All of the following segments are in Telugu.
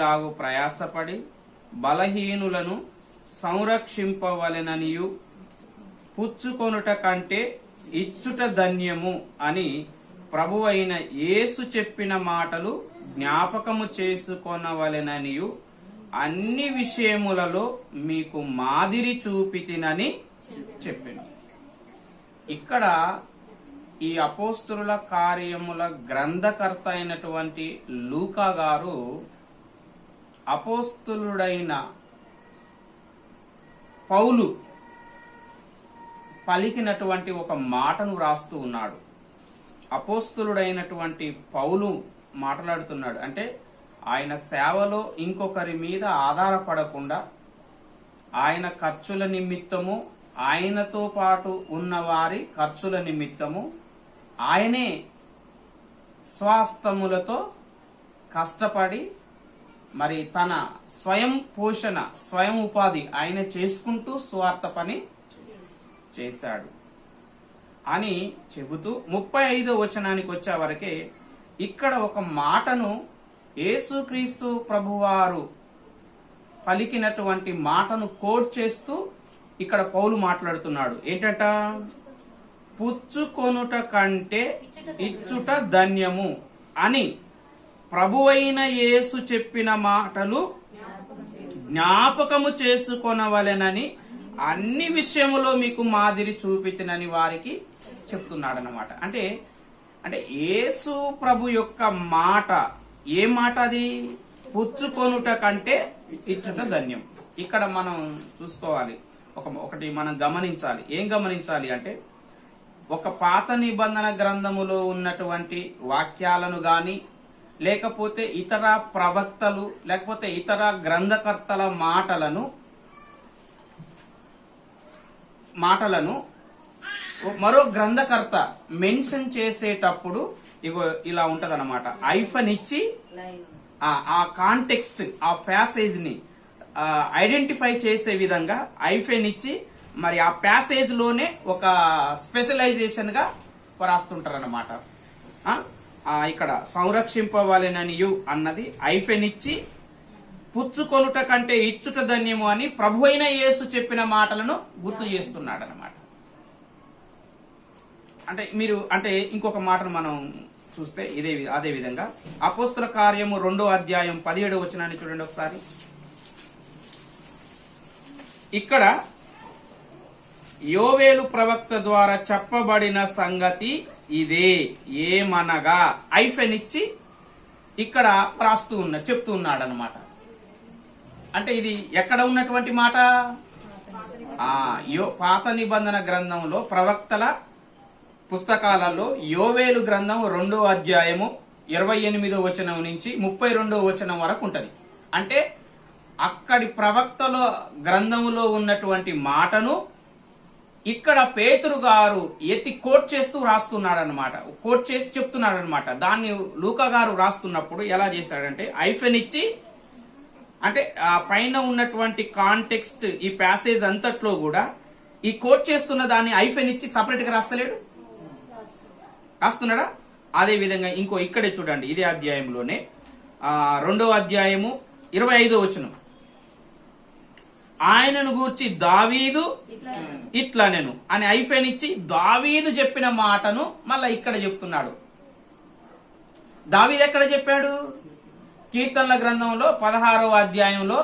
మీరును ప్రయాసపడి బలహీనులను సంరక్షింపవలెననియు పుచ్చుకొనుట కంటే ఇచ్చుట ధన్యము అని ప్రభువైన యేసు చెప్పిన మాటలు జ్ఞాపకము చేసుకొనవలెననియు అన్ని విషయములలో మీకు మాదిరి చూపితినని చెప్పింది ఇక్కడ ఈ అపోస్తుల కార్యముల గ్రంథకర్త అయినటువంటి లూకా గారు అపోస్తులుడైన పౌలు పలికినటువంటి ఒక మాటను రాస్తూ ఉన్నాడు. అపోస్తులుడైనటువంటి పౌలు మాట్లాడుతున్నాడు. అంటే ఆయన సేవలో ఇంకొకరి మీద ఆధారపడకుండా ఆయన ఖర్చుల నిమిత్తము ఆయనతో పాటు ఉన్న వారి ఖర్చుల నిమిత్తము ఆయనే స్వాస్థములతో కష్టపడి మరి తన స్వయం పోషణ స్వయం ఉపాధి ఆయన చేసుకుంటూ స్వార్థ పని చేశాడు. అని చెబుతూ ముప్పై ఐదో వచనానికి వచ్చే వరకే ఇక్కడ ఒక మాటను యేసుక్రీస్తు ప్రభువారు పలికినటువంటి మాటను కోట్ చేస్తూ ఇక్కడ పౌలు మాట్లాడుతున్నాడు. ఏంటట? పుచ్చుకొనుట కంటే ఇచ్చుట ధన్యము అని ప్రభువైన యేసు చెప్పిన మాటలు జ్ఞాపకము చేసుకొనవలెనని అన్ని విషయములో మీకు మాదిరి చూపితినని వారికి చెప్తున్నాడు అనమాట అంటే అంటే యేసు ప్రభు యొక్క మాట ఏ మాట అది? పుచ్చుకొనుట కంటే ఇచ్చుట ధన్యం. ఇక్కడ మనం చూసుకోవాలి. ఒక ఒకటి మనం గమనించాలి. ఏం గమనించాలి అంటే ఒక పాత నిబంధన గ్రంథములో ఉన్నటువంటి వాక్యాలను గాని లేకపోతే ఇతర ప్రవక్తలు లేకపోతే ఇతర గ్రంథకర్తల మాటలను మాటలను మరో గ్రంథకర్త మెన్షన్ చేసేటప్పుడు ఇగో ఇలా ఉంటదన్నమాట. ఐఫన్ ఇచ్చి ఆ ఆ కాంటెక్స్ట్ ఆ ప్యాసేజ్ని ఐడెంటిఫై చేసే విధంగా ఐఫెన్ ఇచ్చి మరి ఆ ప్యాసేజ్లోనే ఒక స్పెషలైజేషన్గా రాస్తుంటారు అనమాట ఇక్కడ సంరక్షింపవలెననియు అన్నది ఐఫెన్ ఇచ్చి పుచ్చుకొనుట కంటే ఇచ్చుట ధన్యము అని ప్రభు అయిన యేసు చెప్పిన మాటలను గుర్తు చేస్తున్నాడు అనమాట అంటే మీరు అంటే ఇంకొక మాటను మనం చూస్తే ఇదే అదే విధంగా. అపోస్తుల కార్యము రెండో అధ్యాయం పదిహేడు వచ్చినాన్ని చూడండి ఒకసారి. ఇక్కడ యోవేలు ప్రవక్త ద్వారా చెప్పబడిన సంగతి ఇదే ఏమనగా ఐఫెన్ ఇచ్చి ఇక్కడ రాస్తూ ఉన్న చెప్తూ ఉన్నాడు అనమాట అంటే ఇది ఎక్కడ ఉన్నటువంటి మాట? యో పాత నిబంధన గ్రంథంలో ప్రవక్తల పుస్తకాలలో యోవేలు గ్రంథం రెండో అధ్యాయము ఇరవై ఎనిమిదో వచనం నుంచి ముప్పై రెండో వచనం వరకు ఉంటుంది. అంటే అక్కడి ప్రవక్తల గ్రంథములో ఉన్నటువంటి మాటను ఇక్కడ పేతురు గారు ఎత్తి కోట్ చేస్తూ రాస్తున్నాడనమాట కోట్ చేసి చెప్తున్నాడనమాట దాన్ని లూకా గారు రాస్తున్నప్పుడు ఎలా చేశాడంటే ఐఫెన్ ఇచ్చి అంటే ఆ పైన ఉన్నటువంటి కాంటెక్స్ట్ ఈ ప్యాసేజ్ అంతట్లో కూడా ఈ కోట్ చేస్తున్న దాన్ని ఐఫెన్ ఇచ్చి సపరేట్గా రాస్తలేడు? రాస్తున్నాడా? అదే విధంగా ఇంకో ఇక్కడే చూడండి ఇదే అధ్యాయంలోనే. ఆ రెండో అధ్యాయము ఇరవై ఐదో వచనం. ఆయనను గూర్చి దావీదు ఇట్లా నేను అని ఐఫెన్ ఇచ్చి దావీదు చెప్పిన మాటను మళ్ళా ఇక్కడ చెప్తున్నాడు. దావీదు ఎక్కడ చెప్పాడు? కీర్తనల గ్రంథంలో పదహారవ అధ్యాయంలో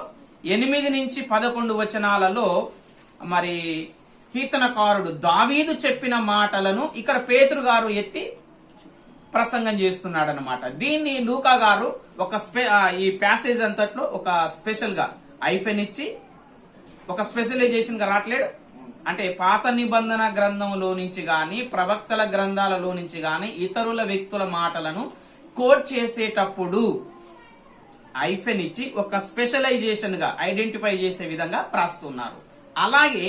ఎనిమిది నుంచి పదకొండు వచనాలలో మరి కీర్తనకారుడు దావీదు చెప్పిన మాటలను ఇక్కడ పేతురు గారు ఎత్తి ప్రసంగం చేస్తున్నాడు అనమాట దీన్ని లూకా గారు ఒక స్పె ఈ ప్యాసేజ్ అంతట్లో ఒక స్పెషల్గా ఐఫెన్ ఇచ్చి ఒక స్పెషలైజేషన్గా రావట్లేడు అంటే పాత నిబంధన గ్రంథంలో నుంచి గాని ప్రవక్తల గ్రంథాలలో నుంచి గాని ఇతరుల వ్యక్తుల మాటలను కోట్ చేసేటప్పుడు ఐఫెన్ ఇచ్చి ఒక స్పెషలైజేషన్గా ఐడెంటిఫై చేసే విధంగా రాస్తున్నారు. అలాగే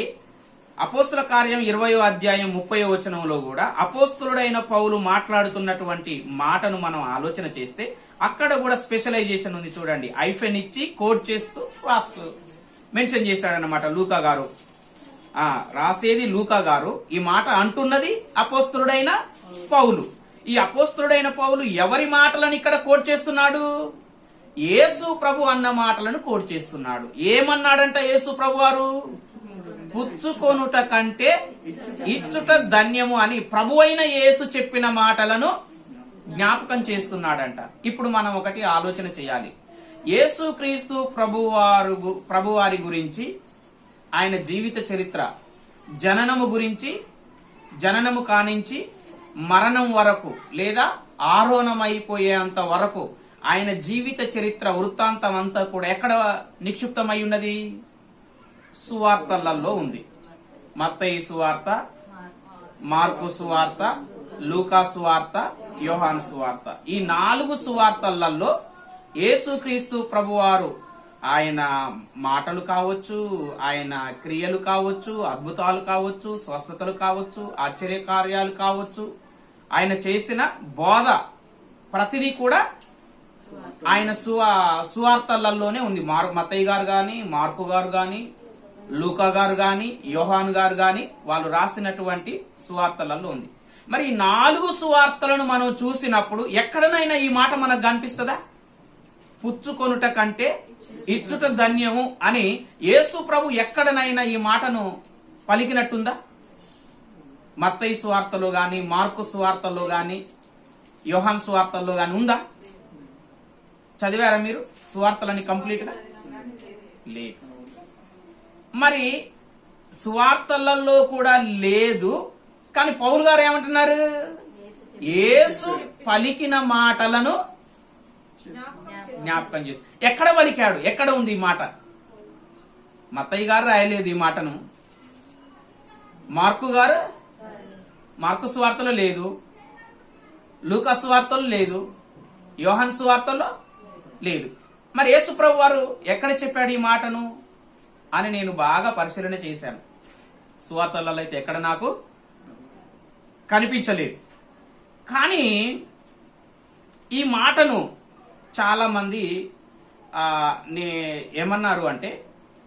అపోస్తుల కార్యం ఇరవయో అధ్యాయం ముప్పై వచనంలో కూడా అపోస్తులుడైన పౌలు మాట్లాడుతున్నటువంటి మాటను మనం ఆలోచన చేస్తే అక్కడ కూడా స్పెషలైజేషన్ ఉంది చూడండి. ఐఫెన్ ఇచ్చి కోడ్ చేస్తూ రాస్తూ మెన్షన్ చేశాడనమాట లూకా గారు. ఆ రాసేది లూకా గారు. ఈ మాట అంటున్నది అపోస్తుడైన పౌలు. ఈ అపోస్తుడైన పౌలు ఎవరి మాటలను ఇక్కడ కోట్ చేస్తున్నాడు? యేసు ప్రభు అన్న మాటలను కోట్ చేస్తున్నాడు. ఏమన్నాడంట యేసు ప్రభు వారు? పుచ్చుకొనుట కంటే ఇచ్చుట ధన్యము అని ప్రభు అయిన యేసు చెప్పిన మాటలను జ్ఞాపకం చేస్తున్నాడంట. ఇప్పుడు మనం ఒకటి ఆలోచన చేయాలి. యేసుక్రీస్తు ప్రభువారు ప్రభువారి గురించి ఆయన జీవిత చరిత్ర జననము గురించి జననము కానించి మరణం వరకు లేదా ఆరోహణమైపోయేంత వరకు ఆయన జీవిత చరిత్ర వృత్తాంతం అంతా కూడా ఎక్కడ నిక్షిప్తమై ఉన్నది? సువార్తలలో ఉంది. మత్తయి సువార్త మార్కు సువార్త లూకా సువార్త యోహాన్ సువార్త. ఈ నాలుగు సువార్తలలో యేసుక్రీస్తు ప్రభువారు ఆయన మాటలు కావచ్చు ఆయన క్రియలు కావచ్చు అద్భుతాలు కావచ్చు స్వస్థతలు కావచ్చు ఆశ్చర్య కార్యాలు కావచ్చు ఆయన చేసిన బోధ ప్రతిదీ కూడా ఆయన సువా సువార్తలలోనే ఉంది. మార్ మతయ్య గారు కానీ మార్కు గారు కానీ లూకా గారు కానీ యోహాన్ గారు కానీ వాళ్ళు రాసినటువంటి సువార్తలలో ఉంది. మరి ఈ నాలుగు సువార్తలను మనం చూసినప్పుడు ఎక్కడనైనా ఈ మాట మనకు కనిపిస్తుందా? పుచ్చుకొనుట కంటే ఇచ్చుట ధన్యము అని యేసు ప్రభు ఎక్కడనైనా ఈ మాటను పలికినట్టుందా? మత్తయి సువార్తలో గాని మార్కు సువార్తల్లో గాని యోహాన్ సువార్తల్లో గాని ఉందా? చదివారా మీరు సువార్తలని కంప్లీట్గా లేదు. మరి సువార్తలలో కూడా లేదు కానీ పౌలు గారు ఏమంటున్నారు? యేసు పలికిన మాటలను జ్ఞాపకం చేసి. ఎక్కడ పలికాడు ఎక్కడ ఉంది ఈ మాట? మత్తయ్య గారు రాయలేదు ఈ మాటను. మార్కు గారు? మార్కు సువార్తలో లేదు. లూకా వార్తలు లేదు. యోహన్ స్వార్తలో లేదు. మరి యేసుప్రభు వారు ఎక్కడ చెప్పాడు ఈ మాటను? అని నేను బాగా పరిశీలన చేశాను. సువార్తలలో అయితే ఎక్కడ నాకు కనిపించలేదు. కానీ ఈ మాటను చాలా మంది నే ఏమన్నారు అంటే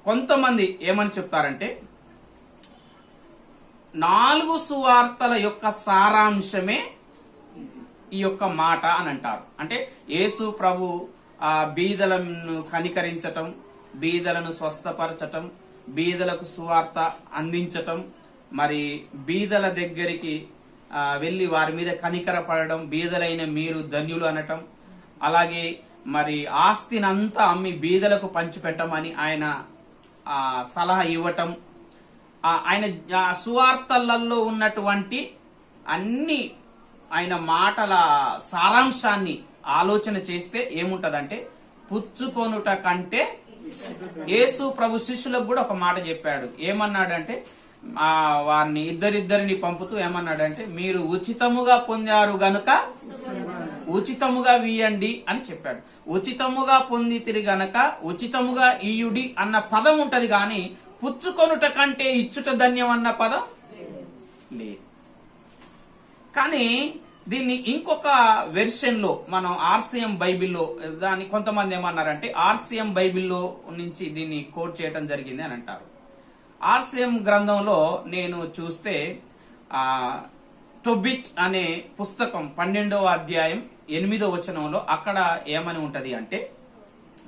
కొంతమంది ఏమని చెప్తారంటే నాలుగు సువార్తల యొక్క సారాంశమే ఈ యొక్క మాట అని అంటారు. అంటే యేసు ప్రభు ఆ బీదలను కనికరించటం బీదలను స్వస్థపరచటం బీదలకు సువార్త అందించటం మరి బీదల దగ్గరికి వెళ్ళి వారి మీద కనికరపడడం బీదలైన మీరు ధన్యులు అనటం అలాగే మరి ఆస్తినంతా అమ్మి బీదలకు పంచిపెట్టమని ఆయన ఆ, సలహా ఇవ్వటం ఆయన సువార్తలలో ఉన్నటువంటి అన్ని ఆయన మాటల సారాంశాన్ని ఆలోచన చేస్తే ఏముంటదంటే పుచ్చుకొనుట కంటే యేసు ప్రభు శిష్యులకు కూడా ఒక మాట చెప్పాడు. ఏమన్నాడంటే వారిని ఇద్దరిద్దరిని పంపుతూ ఏమన్నాడంటే మీరు ఉచితముగా పొందారు గనుక ఉచితముగా వీయండి అని చెప్పాడు. ఉచితముగా పొందితిరి గనక ఉచితముగా ఇయుడి అన్న పదం ఉంటది కానీ పుచ్చుకొనుట కంటే ఇచ్చుట ధన్యం అన్న పదం లేదు. కానీ దీన్ని ఇంకొక వెర్షన్లో మనం ఆర్సీఎం బైబిల్లో దాన్ని కొంతమంది ఏమన్నారంటే ఆర్సీఎం బైబిల్లో నుంచి దీన్ని కోట్ చేయడం జరిగింది అని అంటారు. ఆర్సిఎం గ్రంథంలో నేను చూస్తే ఆ టొబిట్ అనే పుస్తకం పన్నెండవ అధ్యాయం ఎనిమిదో వచనంలో అక్కడ ఏమని ఉంటది అంటే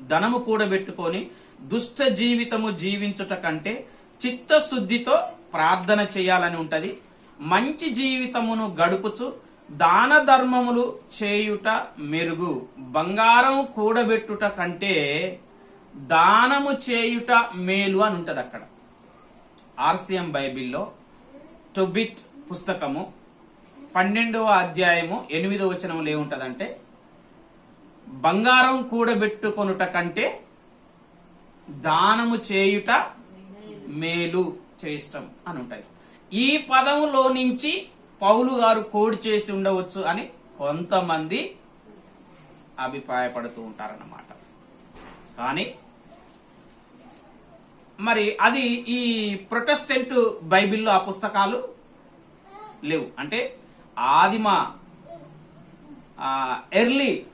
ధనము కూడబెట్టుకొని దుష్ట జీవితము జీవించుట కంటే చిత్తశుద్ధితో ప్రార్థన చేయాలని ఉంటది. మంచి జీవితమును గడుపుచు దాన ధర్మములు చేయుట మెరుగు. బంగారం కూడబెట్టుట కంటే దానము చేయుట మేలు అని ఉంటది అక్కడ. ఆర్సిఎం బైబిల్లో టొబిట్ పుస్తకము పన్నెండవ అధ్యాయము ఎనిమిదవ వచనంలో ఏముంటదంటే బంగారం కూడబెట్టుకొనుట కంటే దానము చేయుట మేలు చేష్టం అని ఉంటుంది ఈ పదములో నుంచి పౌలు గారు కోడ్ చేసి ఉండవచ్చు అని కొంతమంది అభిప్రాయపడుతూ ఉంటారన్నమాట. కానీ మరి అది ఈ ప్రొటెస్టెంట్ బైబిల్లో ఆ పుస్తకాలు లేవు. అంటే ఆదిమ ఎర్లీ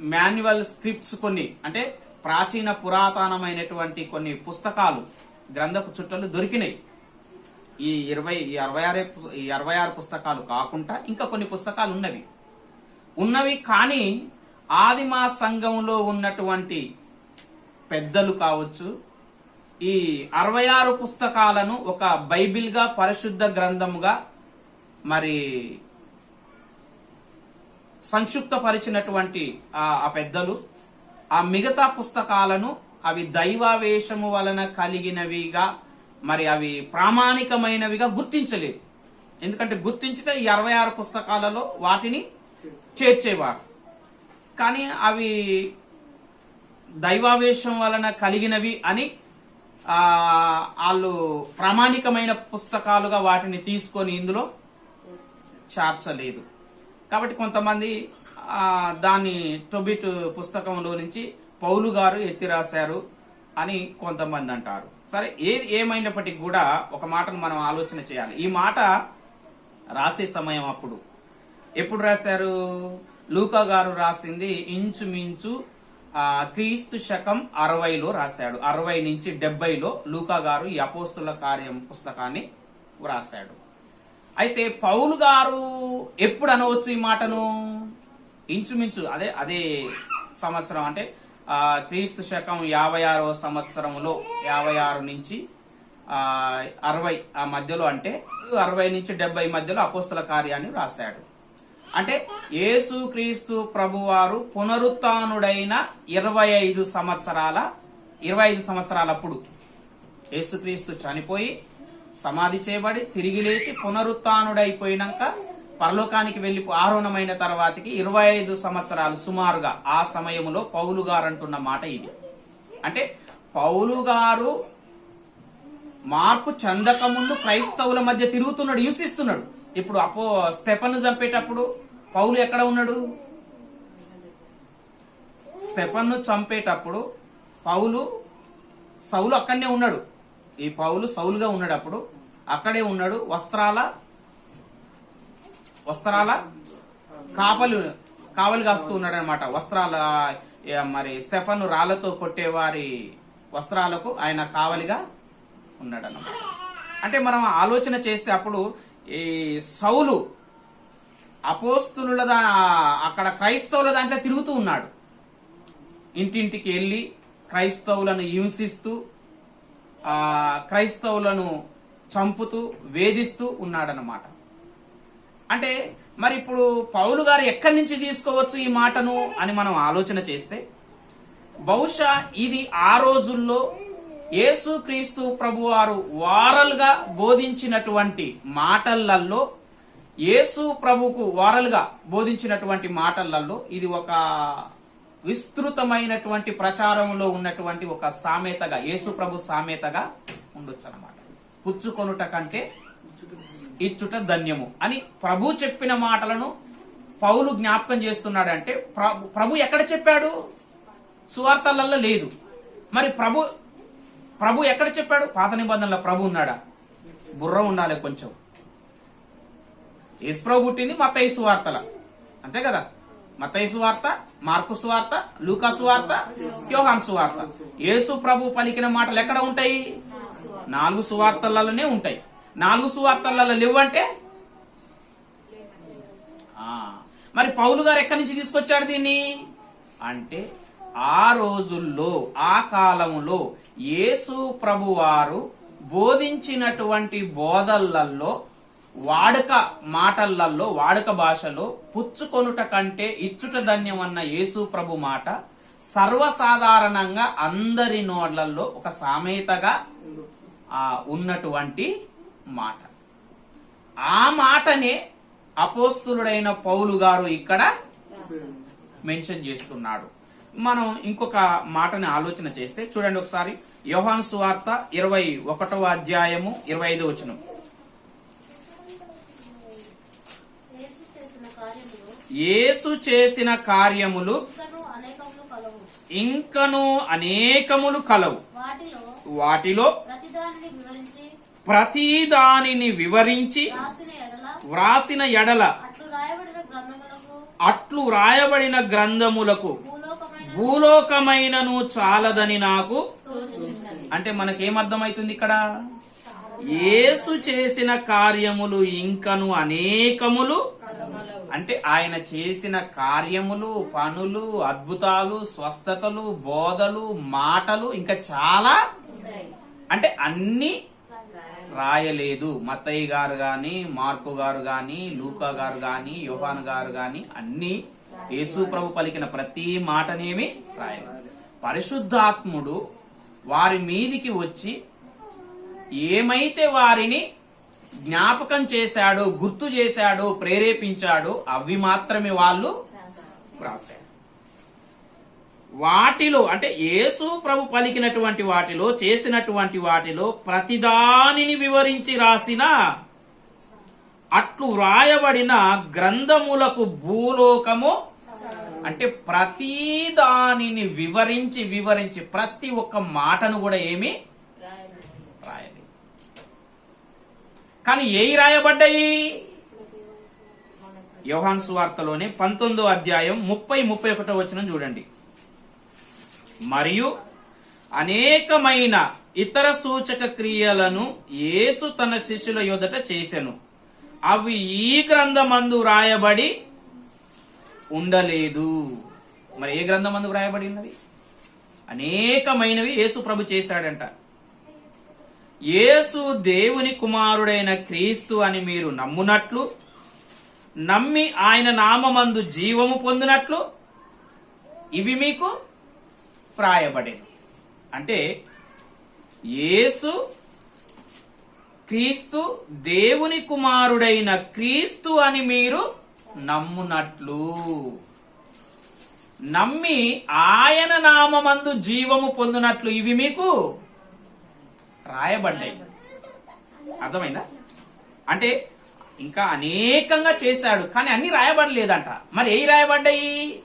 మాన్యువల్ స్క్రిప్ట్స్ కొన్ని అంటే ప్రాచీన పురాతనమైనటువంటి కొన్ని పుస్తకాలు గ్రంథపు చుట్టలు దొరికినాయి. ఈ ఇరవై ఈ అరవై ఆరు ఈ అరవై ఆరు పుస్తకాలు కాకుండా ఇంకా కొన్ని పుస్తకాలు ఉన్నవి. ఉన్నవి కానీ ఆదిమ సంఘంలో ఉన్నటువంటి పెద్దలు కావచ్చు ఈ అరవై ఆరు పుస్తకాలను ఒక బైబిల్గా పరిశుద్ధ గ్రంథముగా మరి సంక్షిప్తపరిచినటువంటి ఆ పెద్దలు. ఆ మిగతా పుస్తకాలను అవి దైవావేశము వలన కలిగినవిగా మరి అవి ప్రామాణికమైనవిగా గుర్తించలేదు. ఎందుకంటే గుర్తించితే ఈ అరవై ఆరు పుస్తకాలలో వాటిని చేర్చేవారు. కానీ అవి దైవావేశం వలన కలిగినవి అని వాళ్ళు ప్రామాణికమైన పుస్తకాలుగా వాటిని తీసుకొని ఇందులో చేర్చలేదు. కాబట్టి కొంతమంది దాన్ని టొబిట్ పుస్తకంలో నుంచి పౌలు గారు ఎత్తి రాశారు అని కొంతమంది అంటారు. సరే ఏది ఏమైనప్పటికీ కూడా ఒక మాటను మనం ఆలోచన చేయాలి. ఈ మాట రాసే సమయం అప్పుడు. ఎప్పుడు రాశారు? లూకా గారు రాసింది ఇంచుమించు క్రీస్తు శకం అరవైలో రాశాడు. అరవై నుంచి డెబ్బైలో లూకా గారు ఈ అపోస్తుల కార్యం పుస్తకాన్ని వ్రాశాడు. అయితే పౌలు గారు ఎప్పుడు అనవచ్చు ఈ మాటను? ఇంచుమించు అదే అదే సంవత్సరం అంటే ఆ, క్రీస్తు శకం యాభై ఆరవ సంవత్సరంలో యాభై ఆరు నుంచి ఆ, అరవై ఆ మధ్యలో అంటే అరవై నుంచి డెబ్బై మధ్యలో అపోస్తుల కార్యాన్ని రాశాడు అంటే ఏసుక్రీస్తు ప్రభువారు పునరుత్నుడైన ఇరవై ఐదు సంవత్సరాల ఇరవై ఐదు సంవత్సరాలప్పుడు యేసుక్రీస్తు చనిపోయి సమాధి చేయబడి తిరిగి లేచి పునరుత్నుడైపోయినాక పరలోకానికి వెళ్ళి ఆరోహణమైన తర్వాతకి ఇరవై ఐదు సంవత్సరాలు సుమారుగా ఆ సమయంలో పౌలు గారు అంటున్న మాట ఇది. అంటే పౌలు గారు మార్పు చెందక ముందు క్రైస్తవుల మధ్య తిరుగుతున్నాడు హింసిస్తున్నాడు. ఇప్పుడు అపో స్టెఫన్ చంపేటప్పుడు పౌలు ఎక్కడ ఉన్నాడు? స్టెఫన్ను చంపేటప్పుడు పౌలు సౌలు అక్కడనే ఉన్నాడు. ఈ పౌలు సౌలుగా ఉన్నాడు అప్పుడు అక్కడే ఉన్నాడు. వస్త్రాల వస్త్రాల కాపలు కావలి కాస్తూ ఉన్నాడు అనమాట వస్త్రాల మరి స్టెఫన్ రాళ్ళతో కొట్టేవారి వస్త్రాలకు ఆయన కావలిగా ఉన్నాడు అన్నమాట అంటే మనం ఆలోచన చేస్తే అప్పుడు ఈ సౌలు అపోస్తునుల దా అక్కడ క్రైస్తవుల దాంట్లో తిరుగుతూ ఉన్నాడు. ఇంటింటికి వెళ్ళి క్రైస్తవులను హింసిస్తూ క్రైస్తవులను చంపుతూ వేధిస్తూ ఉన్నాడనమాట అంటే మరి ఇప్పుడు పౌలు గారు ఎక్కడి నుంచి తీసుకోవచ్చు ఈ మాటను అని మనం ఆలోచన చేస్తే బహుశా ఇది ఆ రోజుల్లో యేసుక్రీస్తు ప్రభువారు వారలుగా బోధించినటువంటి మాటలల్లో యేసు ప్రభుకు వారలుగా బోధించినటువంటి మాటలల్లో ఇది ఒక విస్తృతమైనటువంటి ప్రచారంలో ఉన్నటువంటి ఒక సామెతగా యేసు ప్రభు సామెతగా ఉండొచ్చు అనమాట పుచ్చుకొనుట కంటే ఇచ్చుట ధన్యము అని ప్రభు చెప్పిన మాటలను పౌలు జ్ఞాపకం చేస్తున్నాడంటే ప్రభు ప్రభు ఎక్కడ చెప్పాడు? సువార్తలలో లేదు. మరి ప్రభు ప్రభు ఎక్కడ చెప్పాడు? పాత నిబంధనలో ప్రభు ఉన్నాడా? బుర్ర ఉండాలి కొంచెం. యేసుప్రభు పుట్టింది మత్తయి వార్తల. అంతే కదా? మత్తయి వార్త మార్కు సువార్త లూకాసు వార్త యోహాన్ సువార్త. యేసు ప్రభు పలికిన మాటలు ఎక్కడ ఉంటాయి? నాలుగు సువార్తలలోనే ఉంటాయి. నాలుగు సువార్తలలో లేవంటే? మరి పౌలు గారు ఎక్కడి నుంచి తీసుకొచ్చాడు దీన్ని? అంటే ఆ రోజుల్లో ఆ కాలంలో యేసు ప్రభువారు బోధించినటువంటి బోధలల్లో వాడుక మాటలల్లో వాడుక భాషలో పుచ్చుకొనుట కంటే ఇచ్చుట ధన్యం అన్న యేసు ప్రభు మాట సర్వసాధారణంగా అందరి నోళ్ళలో ఒక సామెతగా ఆ, ఉన్నటువంటి మాట. ఆ మాటనే అపోస్తులుడైన పౌలు గారు ఇక్కడ మెన్షన్ చేస్తున్నాడు. మనం ఇంకొక మాటని ఆలోచన చేస్తే చూడండి ఒకసారి. యోహాన్ సువార్త ఇరవై ఒకటవ అధ్యాయము ఇరవై ఐదు వచనం. యేసు చేసిన కార్యములు ఇంకను అనేకములు కలవు. వాటిలో వాటిలో ప్రతిదానిని వివరించి ప్రతి దానిని వివరించి వ్రాసిన ఎడల అట్లు రాయబడిన గ్రంథములకు భూలోకమైనను చాలదని నాకు అంటే మనకేమర్థమవుతుంది ఇక్కడ? యేసు చేసిన కార్యములు ఇంకను అనేకములు. అంటే ఆయన చేసిన కార్యములు పనులు అద్భుతాలు స్వస్థతలు బోధలు మాటలు ఇంకా చాలా అంటే అన్ని రాయలేదు. మత్తయ్య గారు గాని మార్కు గారు గాని లూకా గారు గాని యోహాన్ గారు గాని అన్ని యేసు ప్రభు పలికిన ప్రతి మాటనేమి రాయలేదు పరిశుద్ధాత్ముడు వారి మీదికి వచ్చి ఏమైతే వారిని జ్ఞాపకం చేశాడో గుర్తు చేశాడో ప్రేరేపించాడో అవి మాత్రమే వాళ్ళు రాశారు వాటిలో అంటే యేసు ప్రభు పలికినటువంటి వాటిలో చేసినటువంటి వాటిలో ప్రతిదానిని వివరించి రాసిన అట్లు వ్రాయబడిన గ్రంథములకు భూలోకము అంటే ప్రతి దానిని వివరించి వివరించి ప్రతి ఒక్క మాటను కూడా ఏమి? రాయలేదు. కానీ ఏవి రాయబడ్డాయి? యోహాన్ సువార్తలోని పంతొమ్మిదో అధ్యాయం ముప్పై ముప్పై ఒకటో వచ్చిన చూడండి. మరియు అనేకమైన ఇతర సూచక క్రియలను యేసు తన శిష్యుల యొదట చేశాను అవి ఈ గ్రంథమందు వ్రాయబడి ఉండలేదు. మరి ఏ గ్రంథమందు వ్రాయబడి ఉన్నది అనేకమైనవి యేసు ప్రభు చేశాడంట. యేసు దేవుని కుమారుడైన క్రీస్తు అని మీరు నమ్మునట్లు నమ్మి ఆయన నామమందు జీవము పొందినట్లు ఇవి మీకు ప్రాయబడేను. అంటే యేసు క్రీస్తు దేవుని కుమారుడైన క్రీస్తు అని మీరు నమ్మునట్లు. నమ్మి ఆయన నామమందు జీవము పొందినట్లు ఇవి మీకు రాయబడ్డాయి. అర్థమైందా? అంటే ఇంకా అనేకంగా చేశాడు కానీ అన్ని రాయబడలేదంట. మరి ఏ రాయబడ్డాయి?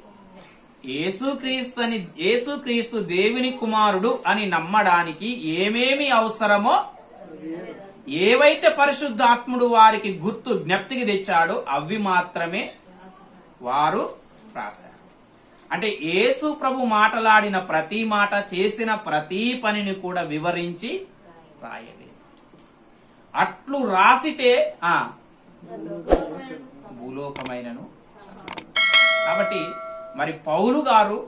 యేసుక్రీస్తు అని యేసుక్రీస్తు దేవుని కుమారుడు అని నమ్మడానికి ఏమేమి అవసరమో ఏవైతే పరిశుద్ధాత్ముడు వారికి గుర్తు జ్ఞప్తికి తెచ్చాడో అవి మాత్రమే వారు రాశారు. అంటే యేసు ప్రభు మాటలాడిన ప్రతి మాట చేసిన ప్రతి పనిని కూడా వివరించి రాయలేదు. అట్లు రాసితే ఆ భూలోకమైనను కాబట్టి మరి పౌలు గారు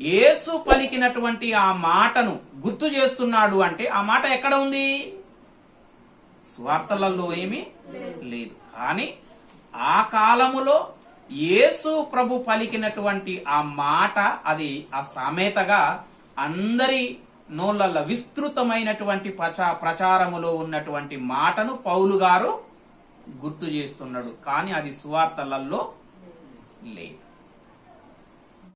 యేసు పలికినటువంటి ఆ మాటను గుర్తు చేస్తున్నాడు అంటే ఆ మాట ఎక్కడ ఉంది? స్వార్థలలో ఏమీ లేదు. కానీ ఆ కాలములో యేసు ప్రభు పలికినటువంటి ఆ మాట అది ఆ సామెతగా అందరి నోళ్ళ విస్తృతమైనటువంటి ప్రచా ప్రచారములో ఉన్నటువంటి మాటను పౌలు గారు గుర్తు చేస్తున్నాడు. కానీ అది సువార్తలలో లేదు.